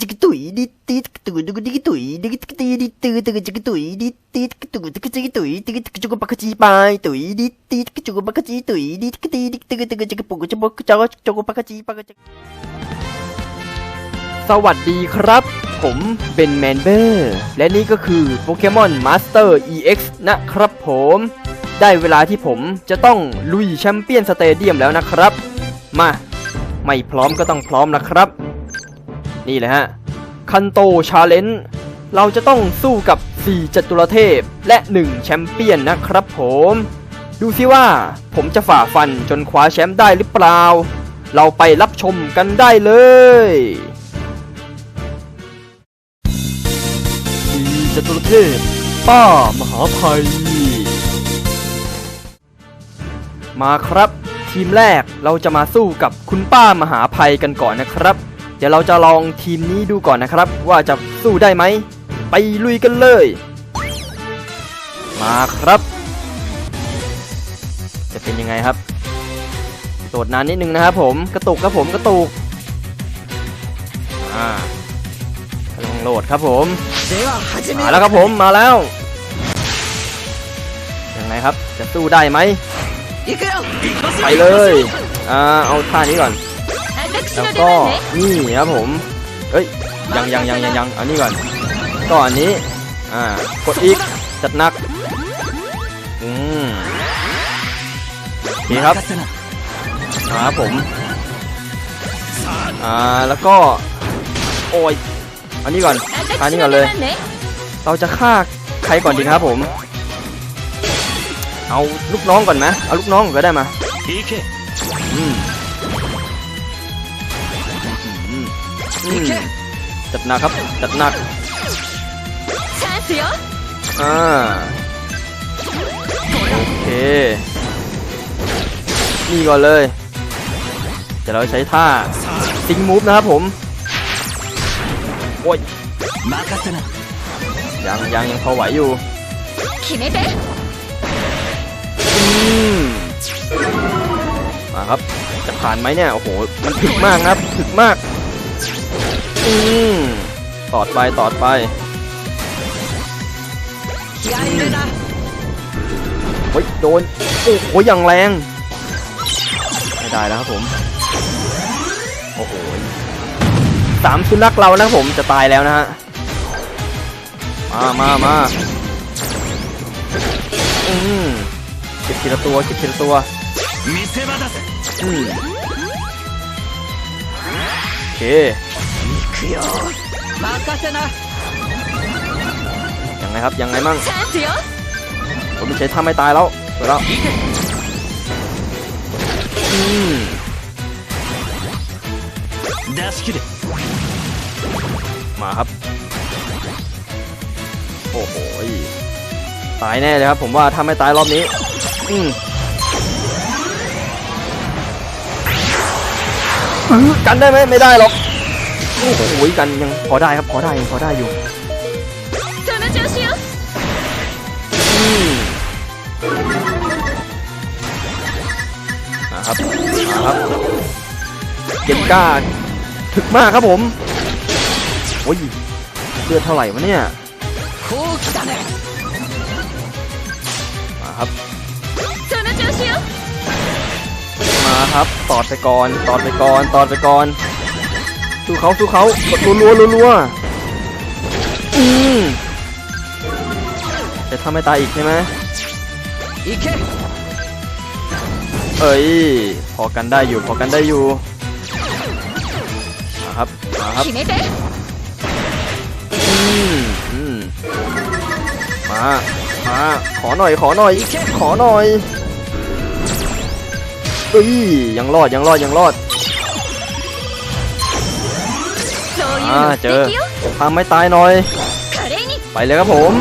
จิกตุยดิติดตุยดุกดิกตุยดิกตกตีดิตือตึกจิกตุยดิติดตุยตึกจิกตุยติกตกจิกปักจีไปตุยดิติดจิกปักจีตุยดิกตีดิตึกตึกจิกปุกจิกปุกจอกจุกปักจีปักจิสวัสดีครับ ผมเบนแมนเบอร์และนี่ก็คือโปเกมอนมาสเตอร์ EX นะครับผม ได้เวลาที่ผมจะต้องลุยแชมเปี้ยนสเตเดียมแล้วนะครับ มา ไม่พร้อมก็ต้องพร้อมนะครับ นี่แหละฮะ คันโตชาเลนจ์เราจะต้องสู้กับ 4 จตุรเทพ และ 1 แชมเปี้ยนนะครับผม ดูซิว่าผมจะฝ่าฟันจนคว้าแชมป์ได้หรือเปล่า เราไปรับชมกันได้เลยสีจตุรเทพ ป้ามหาภัย มาครับ ทีมแรกเราจะมาสู้กับคุณป้ามหาภัยกันก่อนนะครับ เดี๋ยวเราจะลองทีมนี้ดูก่อนนะครับ ว่าจะสู้ได้ไหม ไปลุยกันเลย มาครับ จะเป็นยังไงครับโหลดนานนิดนึงนะครับผมกระตุกครับผมกระตุกอ่ากำลังโหลดครับผมมาแล้วครับผมมาแล้วยังไงครับจะสู้ได้ไหมไปเลยอ่าเอาท่านี้ก่อน แล้วก็นี่ครับผมเอ้ยยังยังยังยังยังเอานี่ก่อนก็อันนี้อ่ากดอีกจัดหนักอืมโอเคครับมาครับผมอ่าแล้วก็โอ้ยอันนี้ก่อนอันนี้ก่อนเลย เราจะฆ่าใครก่อนดีครับผม เอาลูกน้องก่อนไหมเอาลูกน้องก่อนก็ได้มาอืม จัดหนักครับ จัดหนักอ่าโอเค นี่ก่อนเลยจะเราใช้ท่าซิงมูฟนะครับผม โอ้ยยังยังยังพอไหวอยู่อืมาครับ จะผ่านไหมเนี่ย โอ้โห มันถึกมากครับถึกมาก ตอดไปตอดไปเฮ้ยโดน โอ้โหอย่างแรง ไม่ได้แล้วครับผม โอ้โหสามสุนัขเรานะครับผมจะตายแล้วนะฮะ มามามาอืมเก็บทีละตัวเก็บทีละตัวอืมโอเค ยังไงครับ ยังไงมั่ง チャンスよ ผมไม่ใช้ท่าไม่ตายแล้วเปิดแล้วอืมมาครับ โอ้โหตายแน่เลยครับ ผมว่าถ้าไม่ตายรอบนี้ อืมอื้อกันได้ไหมไม่ได้หรอก โอ้โหกันยังพอได้ครับพอได้ยังพอได้อยู่นะครับนะครับเก็บก้าถึกมากครับผมโอ้ยเลือดเท่าไหร่วะเนี่ยมาครับมาครับตอดไปก่อนตอดไปก่อนตอดไปก่อน สู้เขาสู้เขากดรัวรัวรัวอืมจะทำให้ตายอีกใช่ไหมไอ้แค่เอ้ย พอกันได้อยู่ พอกันได้อยู่นะครับนะครับอืมอืมมา มา ขอหน่อย ขอหน่อย ขอหน่อยเอ้ย ยังรอด ยังรอด ยังรอด่าเจอทำไม่ตายหน่อย ไปเลยครับผม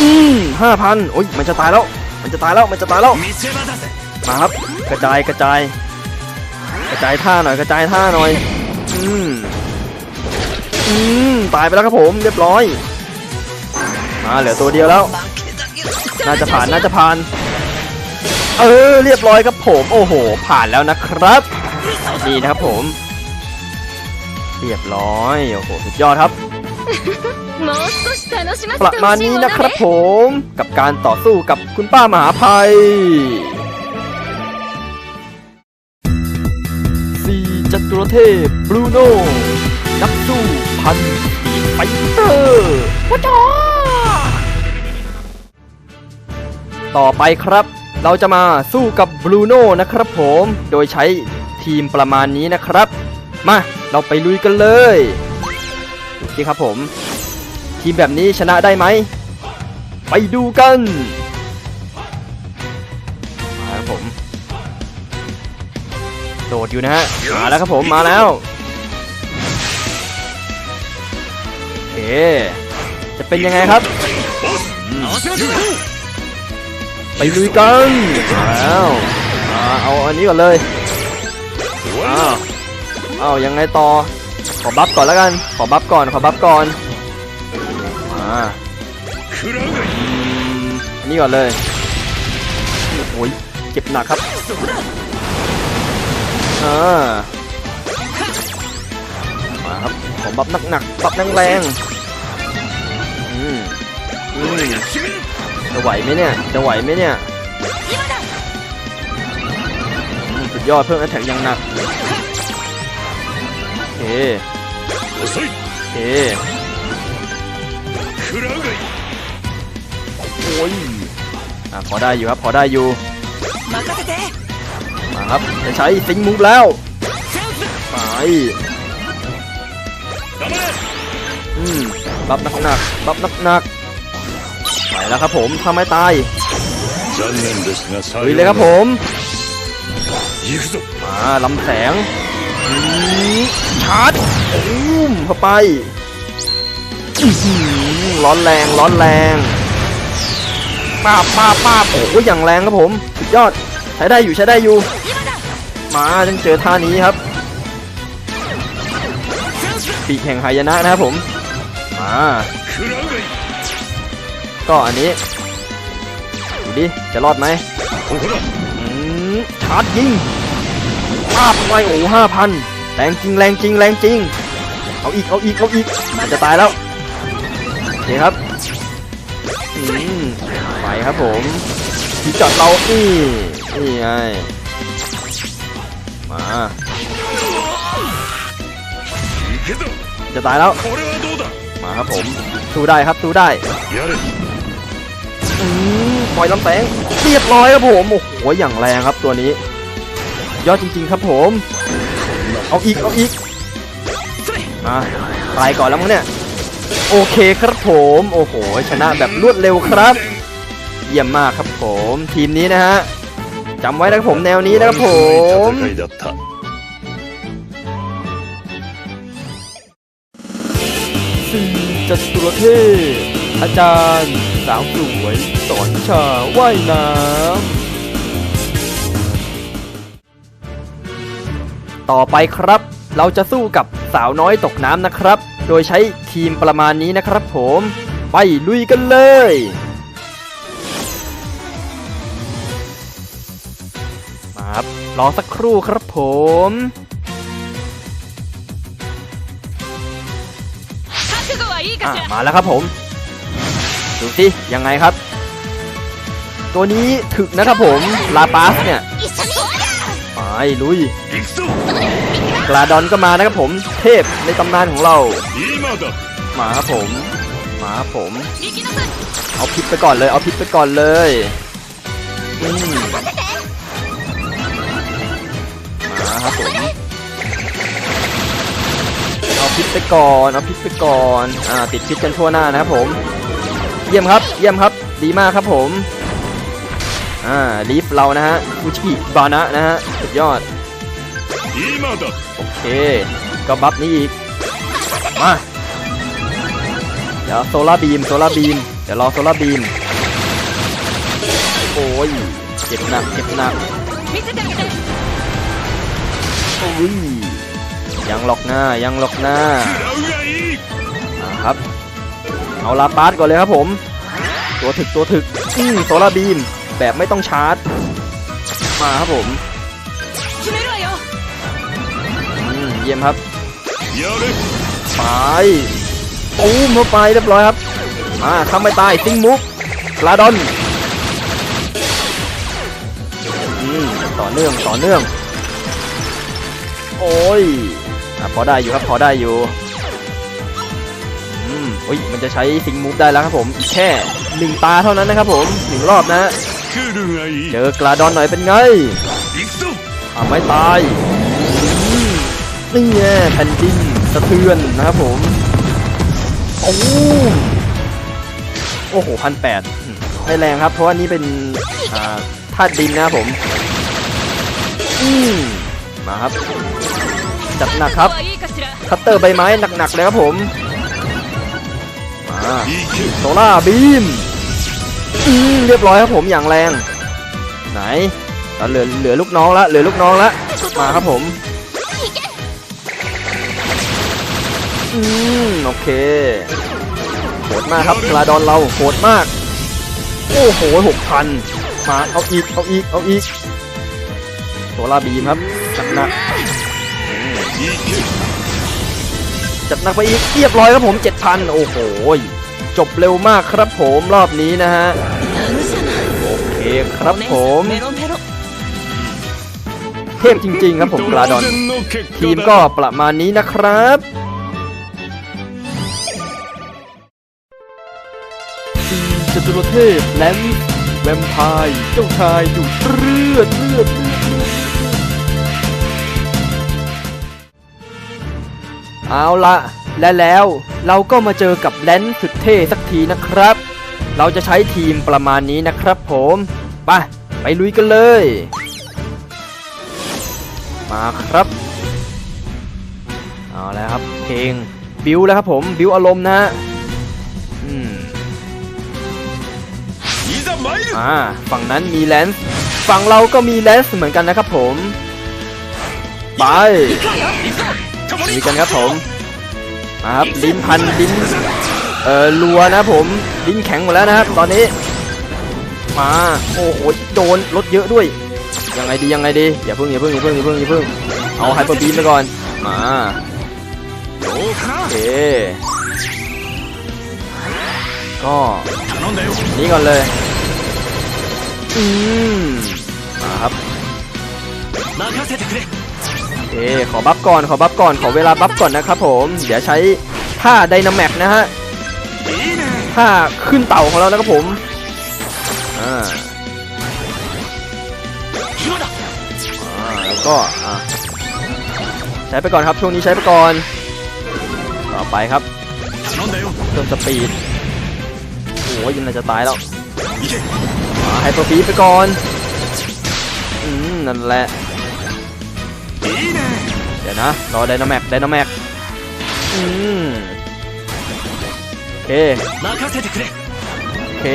อืมห้าพันโอ้ยมันจะตายแล้ว มันจะตายแล้ว มันจะตายแล้ว มาครับ กระจายกระจาย กระจายท่าหน่อย กระจายท่าหน่อย อืมอืมตายไปแล้วครับผม เรียบร้อย มาเหลือตัวเดียวแล้ว น่าจะผ่าน น่าจะผ่าน เออ เรียบร้อยครับผม โอ้โห ผ่านแล้วนะครับ นี่นะครับผม เรียบร้อย โอ้โห สุดยอดครับ ประมาณนี้นะครับผมกับการต่อสู้กับคุณป้ามหาภัยซีจัตุรเทพบรูโน่นักสู้พันปีไฟเตอร์วจอต่อไปครับ เราจะมาสู้กับบรูโน่นะครับผม โดยใช้ทีมประมาณนี้นะครับ มา เราไปลุยกันเลยโอเคครับผม ทีมแบบนี้ชนะได้ไหม ไปดูกันมาครับผม โดดอยู่นะฮะ มาแล้วครับผมมาแล้วโอเคจะเป็นยังไงครับ ไปลุยกันแล้วอ่าเอาอันนี้ก่อนเลยอ้าว เอายังไงต่อ ขอบัฟก่อนแล้วกัน ขอบัฟก่อน ขอบัฟก่อนมาอันนี้ก่อนเลยโอ้ยเจ็บหนักครับอ่ามาครับ ขอบัฟหนักๆบัฟแรงๆอืมอืมจะไหวไหมเนี่ย จะไหวไหมเนี่ยสุดยอดเพิ่มแอตแทกย่างหนัก เคเคโอ้ยอะพอได้อยู่ครับพอได้อยู่มาครับจะใช้ซิงมูฟแล้วไปอืมบับหนักหนักบับหนักหนักไปแล้วครับผมทำไม่ตายเฮ้ยเลยครับผมมาลำแสง ชาร์จอู้มเข้าไปร้อนแรงร้อนแรงป้าป้าป้าโอ้ยอย่างแรงครับผมสุดยอดใช้ได้อยู่ใช้ได้อยู่ มาฉันเจอท่านี้ครับปีกแห่งหายนะนะครับผมมาก็อันนี้ดูดิจะรอดไหมชาร์จยิง ภาพไปโอ้ห้าพันแรงจริงแรงจริงแรงจริง เอาอีกเอาอีกเอาอีกมันจะตายแล้วโอเคครับอืมไปครับผมที่จอดเรานี่นี่ไงมาจะตายแล้วมาครับผมสู้ได้ครับสู้ได้ปล่อยลำแสงเรียบร้อยครับผมโอ้โหอย่างแรงครับตัวนี้ ยอดจริงๆครับผม เอาอีก เอาอีกมาตายก่อนแล้วมั้งเนี่ย โอเคครับผม โอ้โห ชนะแบบรวดเร็วครับ เยี่ยมมากครับผม ทีมนี้นะฮะจำไว้นะครับผมแนวนี้นะครับผมจัตุรเทพอาจารย์ สาวสวยสอนชาว่ายน้ำ ต่อไปครับ เราจะสู้กับสาวน้อยตกน้ำนะครับ โดยใช้ทีมประมาณนี้นะครับผม ไปลุยกันเลยมาครับรอสักครู่ครับผมมาแล้วครับผม ดูสิยังไงครับ ตัวนี้ถึกนะครับผมลาปาสเนี่ย ลุยกลาดอนก็มานะครับผม เทพในตำนานของเรามาครับผม มาครับผม เอาพิษไปก่อนเลย เอาพิษไปก่อนเลยมาครับผม เอาพิษไปก่อน เอาพิษไปก่อน อ่า ติดพิษกันทั่วหน้านะครับผม เยี่ยมครับ เยี่ยมครับ ดีมากครับผม อ่าลีฟเรานะฮะฟูชิบานะนะฮะสุดยอดโอเค ก็บัฟนี้อีก มาเดี๋ยวโซล่าบีมโซล่าบีมเดี๋ยวรอโซล่าบีมโอ้ยเจ็บหนักเจ็บหนักโอ้ยยังหลอกหน้ายังหลอกหน้าครับ เอาลาปาร์ตก่อนเลยครับผม ตัวถึกตัวถึกโซล่าบีม แบบไม่ต้องชาร์จ มาครับผมเยี่ยมครับไปปูมเข้าไปเรียบร้อยครับมาทำไม่ตายซิงมุกลาดอนอต่อเนื่องต่อเนื่อง โอ้ยอพอได้อยู่ครับพอได้อยู่อืมโอ้ยมันจะใช้ซิงมุกได้แล้วครับผมอีแค่หนึ่งตาเท่านั้นนะครับผมหนึ่งรอบนะ เจอกลาดอนหน่อยเป็นไงทำไม่ตายนี่ไงแผ่นดินสะเทือนนะครับผมโอ้โอ้โหพันแปดไม่แรงครับ เพราะว่านี่เป็นธาตุดินนะคผมอืมมาครับ จัดหนักครับ คัตเตอร์ใบไม้หนักๆเลยครับผมมาโซล่าบีม อืมเรียบร้อยครับผมอย่างแรง ไหนอะเหลือเหลือลูกน้องละเหลือลูกน้องละมาครับผมอืมโอเคโหดมากครับกลาดอนเราโหดมาก โอ้โหหกพันมาเอาอีกเอาอีกเอาอีกโซลาบีมครับจัดหนักจัดหนักไปอีกเรียบร้อยครับผม7,000โอ้โห จบเร็วมากครับผมรอบนี้นะฮะ โอเคครับผม เทพจริง ๆ ครับผมกลาดอน ทีมก็ประมาณนี้นะครับจตุรเทพแลนแวมไพร์เจ้าชายดูดเลือดเลือดเลือดเอาละ และแล้วเราก็มาเจอกับแลนสุดเท่สักทีนะครับ เราจะใช้ทีมประมาณนี้นะครับผมไปไปลุยกันเลย มาครับ เอาแล้วครับ เพลงบิวแล้วครับผมบิวอารมณ์นะฮะอืมอ่าฝั่งนั้นมีแลนส์ฝั่งเราก็มีแลนส์เหมือนกันนะครับผม ไปลุยกันครับผม มาครับลิ้นพันลิ้นเอ่อรัวนะผมลิ้นแข็งหมดแล้วนะครับ ตอนนี้ มาโอ้โหโดนรถเยอะด้วยยังไงดียังไงดีอย่าเพึ่งอย่าพึ่งอย่าพึ่งอย่าพึ่งอย่าพึ่งเอาไฮเปอร์บีมไปก่อนมาโอเคก็นี่ก่อนเลยอืมมาครับ เคขอบัฟก่อนขอบัฟก่อนขอเวลาบัฟก่อนนะครับผมเดี๋ยวใช้ท่าไดนามิกนะฮะท่าขึ้นเต่าของเรานะครับผมอ่าแล้วก็ใช้ไปก่อนครับช่วงนี้ใช้ไปก่อนต่อไปครับเพิ่มสปีดโอ้ยยิงน่าจะตายแล้วให้ตัวปีไปก่อนอืมนั่นแหละ ดี๋ยวนะ รอไดนาแม็กไดนาแม็กอืมโอเคโอเค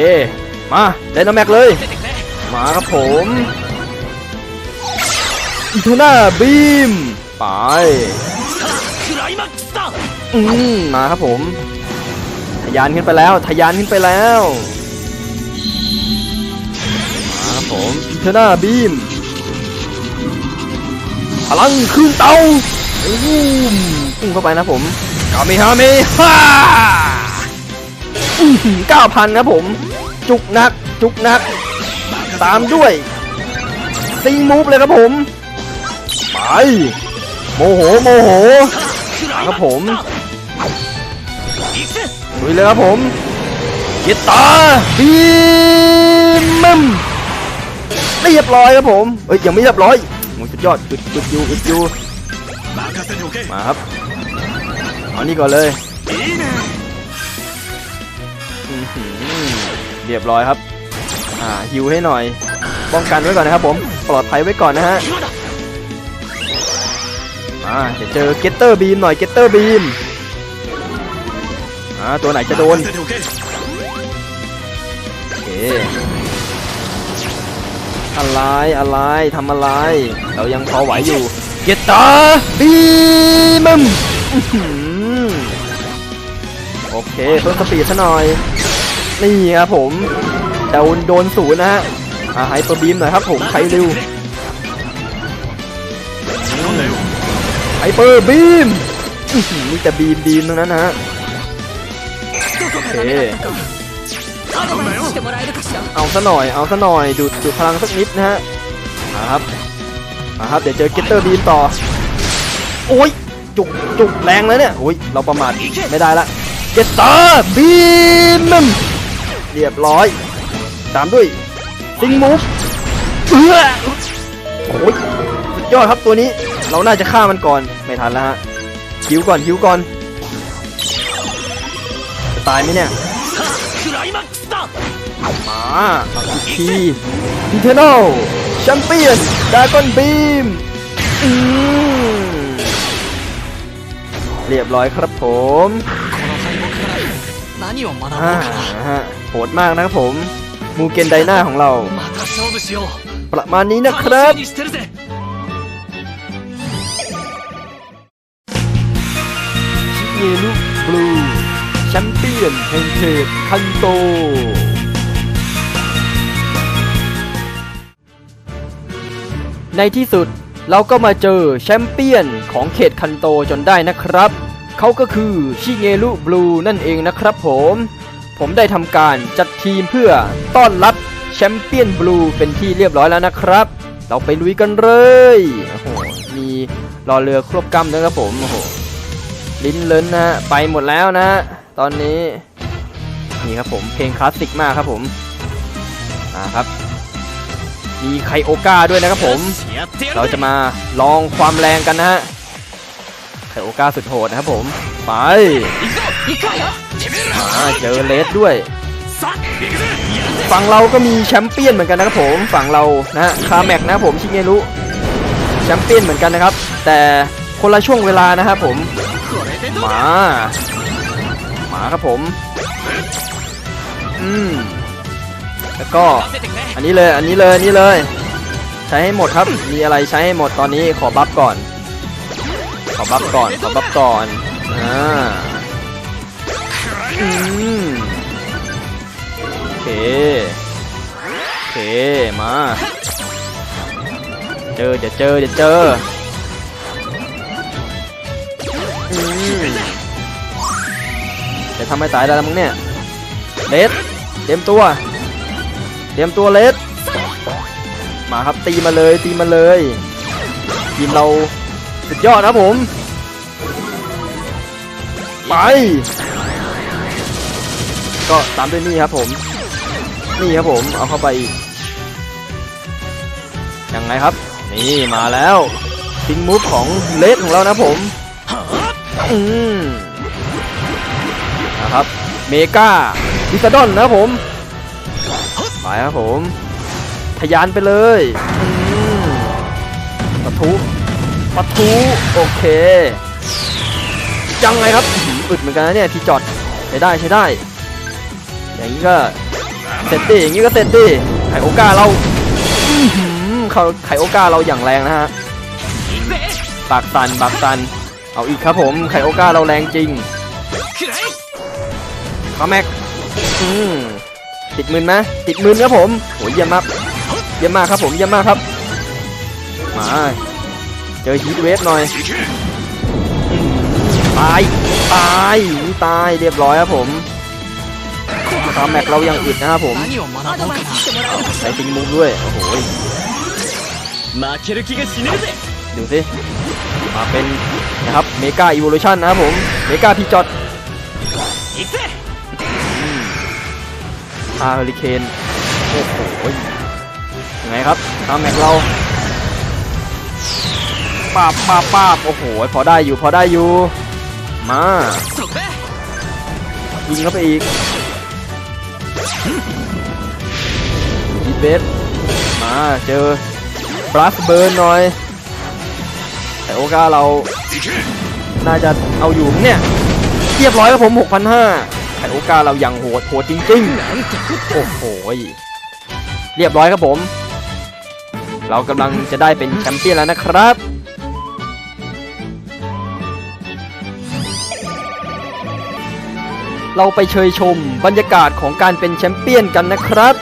มาไดนาแม็กเลย มาครับผมทูน่าบีม ไป อืมมาครับผม ทยานขึ้นไปแล้ว ทยานขึ้นไปแล้ว มาครับผมอิทน่าบีม พลังคืนเตาปุ้มปุ้งเข้าไปนะผมกามิฮามิฮ่าเก้าพันนะผม จุกนัก จุกนัก ตามด้วยซิงมูฟเลยครับผม ไป โมโห โมโหครับผมลุยเลยครับผมยิตาบีมมเรียบร้อยครับผม เอ้ยยังไม่เรียบร้อย มึงสุดยอดอึดอึดอยู่อึดอยู่มาครับเอานี่ก่อนเลยเรียบร้อยครับ อ่าฮิวให้หน่อย ป้องกันไว้ก่อนนะครับผม ปลอดภัยไว้ก่อนนะฮะมาจะเจอเกตเตอร์บีมหน่อยเกตเตอร์บีมอ่าตัวไหนจะโดนโอเค อะไรอะไรทำอะไร เรายังพอไหวอยู่เกตตาบีมมโอเคเพิ่มสปีดซะหน่อย นี่ครับผมแต่โดนศูนย์นะฮะไฮเปอร์บีมหน่อยครับผมใครเร็วไฮเปอร์บีมมีแต่บีมบีมตรงนั้นฮะโอเค เอาซะหน่อย เอาซะหน่อย ดูดดูดพลังสักนิดนะฮะครับมาครับ เดี๋ยวเจอเกตเตอร์บีมต่อ โอ้ย จุกจุกแรงแล้วเนี่ย โอ้ย เราประมาทไม่ได้ละเกตเตอร์บีมเรียบร้อย ตามด้วยซิงมูฟเอื้อโอ้ยสุดยอดครับตัวนี้ เราน่าจะฆ่ามันก่อน ไม่ทันแล้วฮะหิวก่อนหิวก่อน จะตายไหมเนี่ย มาอีกทีอินเทอร์นอลแชมเปี้ยนดากอนบีมเรียบร้อยครับผมโหดมากนะครับผม มูเกนไดนาของเรา ประมาณนี้นะครับชิเยลุบลูแชมเปี้ยนแห่งเทตคันโต ในที่สุดเราก็มาเจอแชมเปี้ยนของเขตคันโตจนได้นะครับ เขาก็คือชิเงรุบลูนั่นเองนะครับผม ผมได้ทำการจัดทีมเพื่อต้อนรับแชมเปี้ยนบลูเป็นที่เรียบร้อยแล้วนะครับ เราไปลุยกันเลยโอ้โหมีรอเรือครบกำด้วยครับผมโอ้โหลิ้นเลินนะฮะไปหมดแล้วนะ ตอนนี้นี่ครับผมเพลงคลาสสิกมากครับผมอ่าครับ มีไคโอกาด้วยนะครับผม เราจะมาลองความแรงกันนะฮะ ไคโอกาสุดโหดนะครับผม ไปเจอเลสด้วย ฝั่งเราก็มีแชมเปี้ยนเหมือนกันนะครับผม ฝั่งเรานะฮะคาแม็กนะผมชิเงรุแชมเปี้ยนเหมือนกันนะครับ แต่คนละช่วงเวลานะครับผม มา มาครับผม อืม แล้วก็อันนี้เลยอันนี้เลยนี่เลย ใช้ให้หมดครับ มีอะไรใช้ให้หมดตอนนี้ขอบัฟก่อน ขอบัฟก่อนขอบัฟก่อนอ่าโอเคโอเคมาเจอเดี๋ยวเจอเดี๋ยวเจอจะทำให้ตายได้แล้วมึงเนี่ยเลดเต็มตัว เตรียมตัวเลสมาครับตีมาเลยตีมาเลยทีมเราสุดยอดนะครับผม ไป ก็ตามด้วยนี่ครับผม นี่ครับผมเอาเข้าไปยังไงครับ นี่มาแล้วซิงมูฟของเลสของเรานะผมอืมนะครับเมกาดิซาดอนนะผม ไปครับผมทยานไปเลยปะทุปะทุโอเคจังไงครับอึดเหมือนกันนะเนี่ยที่จอดใช้ได้ใช้ได้ อย่างนี้ก็เสร็จดิอย่างนี้ก็เสร็จดิไขโอกาเราเขาไขโอกาเราอย่างแรงนะฮะปากตันปากตัน เอาอีกครับผมไขโอกาเราแรงจริงคาแม็กอืม ติดมืนนะติดมืนครับผมโหเยี่ยมมากเยี่ยมมากครับผมเยี่ยมมากครับมาเจอฮีทเวฟหน่อยตายตายตายเรียบร้อยครับผมตามแม็กเรายังอึดนะครับผมใส่ปิงมุกด้วย โอ้โหดูสิมาเป็นนะครับเมกาอีโวลูชันนะครับผมเมกาพีจอด พาเฮลิเคนโอ้โหยังไงครับทำแม็กเราปาบปาบปาบโอ้โห พอได้อยู่ พอได้อยู่ มายิงเข้าไปอีกอีเบสมาเจอบลัสเบิร์นหน่อย แต่โอกาเรา น่าจะเอาอยู่เนี่ย เรียบร้อยครับผม 6,500 แต่โอกาเราอย่างโหดโหดจริงๆ โอ้โห เรียบร้อยครับผม เรากำลังจะได้เป็นแชมเปี้ยนแล้วนะครับ เราไปเชยชมบรรยากาศของการเป็นแชมเปี้ยนกันนะครับ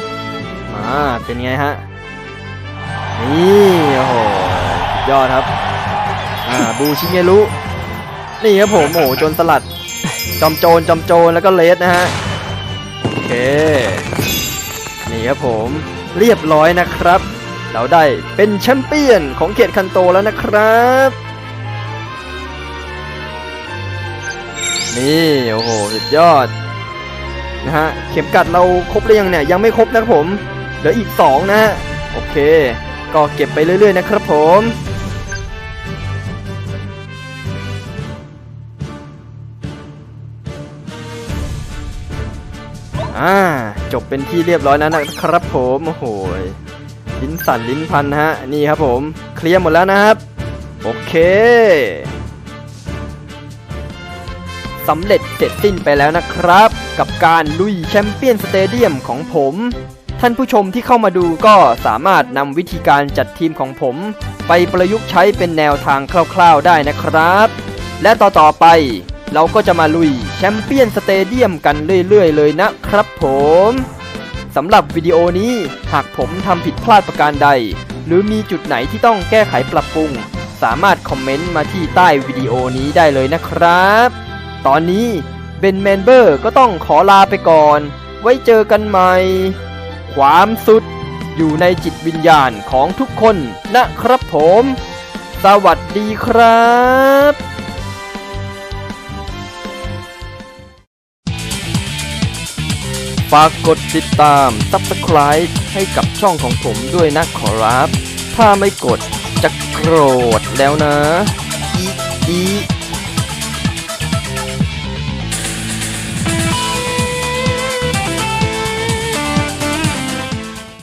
อ่า เป็นไงฮะ นี่โอ้โหยอดครับ อ่า บูชิเงรุ นี่ครับผม โอ้โหจรสลัด จอมโจรจอมโจรแล้วก็เลสนะฮะโอเคนี่ครับผมเรียบร้อยนะครับ เราได้เป็นแชมเปี้ยนของเขตคันโตแล้วนะครับนี่โอ้โหสุดยอดนะฮะเข็มกัดเราครบหรือยังเนี่ยยังไม่ครบนะครับผมเหลืออีก 2 นะฮะโอเค ก็เก็บไปเรื่อยๆนะครับผม อ่าจบเป็นที่เรียบร้อยแล้วนะครับผมโอ้โหลิ้นสั่นลิ้นพันฮะนี่ครับผมเคลียร์หมดแล้วนะครับ โอเคสำเร็จเสร็จสิ้นไปแล้วนะครับ กับการลุยแชมเปี้ยนสเตเดียมของผม ท่านผู้ชมที่เข้ามาดูก็สามารถนำวิธีการจัดทีมของผม ไปประยุกต์ใช้เป็นแนวทางคร่าวๆได้นะครับ และต่อๆไป เราก็จะมาลุยแชมเปี้ยนสเตเดียมกันเรื่อยๆเลยนะครับผมสำหรับวิดีโอนี้หากผมทำผิดพลาดประการใด หรือมีจุดไหนที่ต้องแก้ไขปรับปรุง สามารถคอมเมนต์มาที่ใต้วิดีโอนี้ได้เลยนะครับ ตอนนี้เบนแมนเบอร์ก็ต้องขอลาไปก่อน ไว้เจอกันใหม่ ความสุดอยู่ในจิตวิญญาณของทุกคนนะครับผม สวัสดีครับ ฝากกดติดตาม Subscribe ให้กับช่องของผมด้วยนะขอรับ ถ้าไม่กดจะโกรธแล้วนะ อีอี